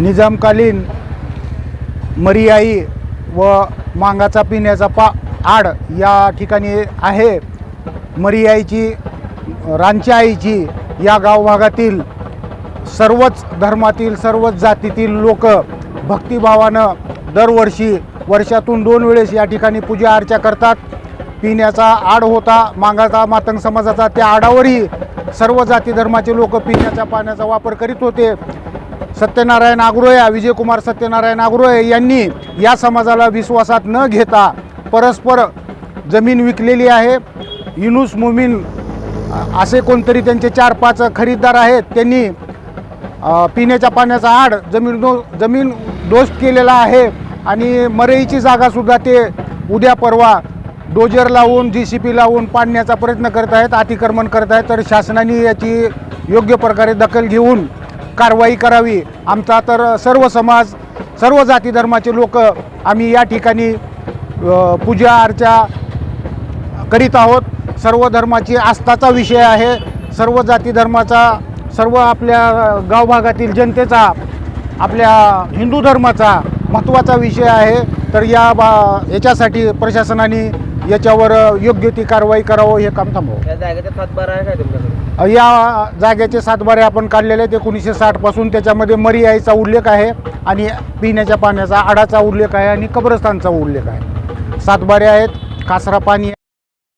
निजामकालीन मरियाई व मांगाचा पिण्याचा पा आड या ठिकाणी आहे. मरियाईची रांची आईची या गावभागातील सर्वच धर्मातील सर्वच जातीतील लोक भक्तिभावानं दरवर्षी वर्षातून दोन वेळेस या ठिकाणी पूजा अर्चा करतात. पिण्याचा आड होता मांगाचा मातंग समाजाचा त्या आडावरही सर्व जाती धर्माचे लोक पिण्याच्या पाण्याचा वापर करीत होते. सत्यनारायण आग्रोया विजयकुमार सत्यनारायण आग्रोये यांनी या समाजाला विश्वासात न घेता परस्पर जमीन विकलेली आहे. युनुस मुमीन असे कोणतरी त्यांचे चार पाच खरीददार आहेत. त्यांनी पिण्याच्या पाण्याचा आड जमीन दो जमीन दोस्त केलेला आहे. आणि मरईची जागासुद्धा ते उद्या परवा डोजर लावून जी सी पी लावून पाडण्याचा प्रयत्न करत आहेत अतिक्रमण करत आहेत. तर शासनाने याची योग्य प्रकारे दखल घेऊन कारवाई करावी. आमचा तर सर्व समाज सर्व जाती धर्माचे लोक आम्ही या ठिकाणी पूजा अर्चा करीत आहोत. सर्व धर्माची आस्थाचा विषय आहे. सर्व जाती धर्माचा सर्व आपल्या गावभागातील जनतेचा आपल्या हिंदू धर्माचा महत्त्वाचा विषय आहे. तर या बा याच्यासाठी प्रशासनाने याच्यावर योग्य ती कारवाई करावं हे काम थांबवं. या जागेचा सातबारा आहे काय तुमच्याकडे? या जागेचे सातबारे आपण काढलेले आहेत. एकोणीसशे साठपासून त्याच्यामध्ये मरी आईचा उल्लेख आहे आणि पिण्याच्या पाण्याचा आडाचा उल्लेख आहे आणि कब्रस्तानचा उल्लेख आहे. सातबारे आहेत. कासरा पाणी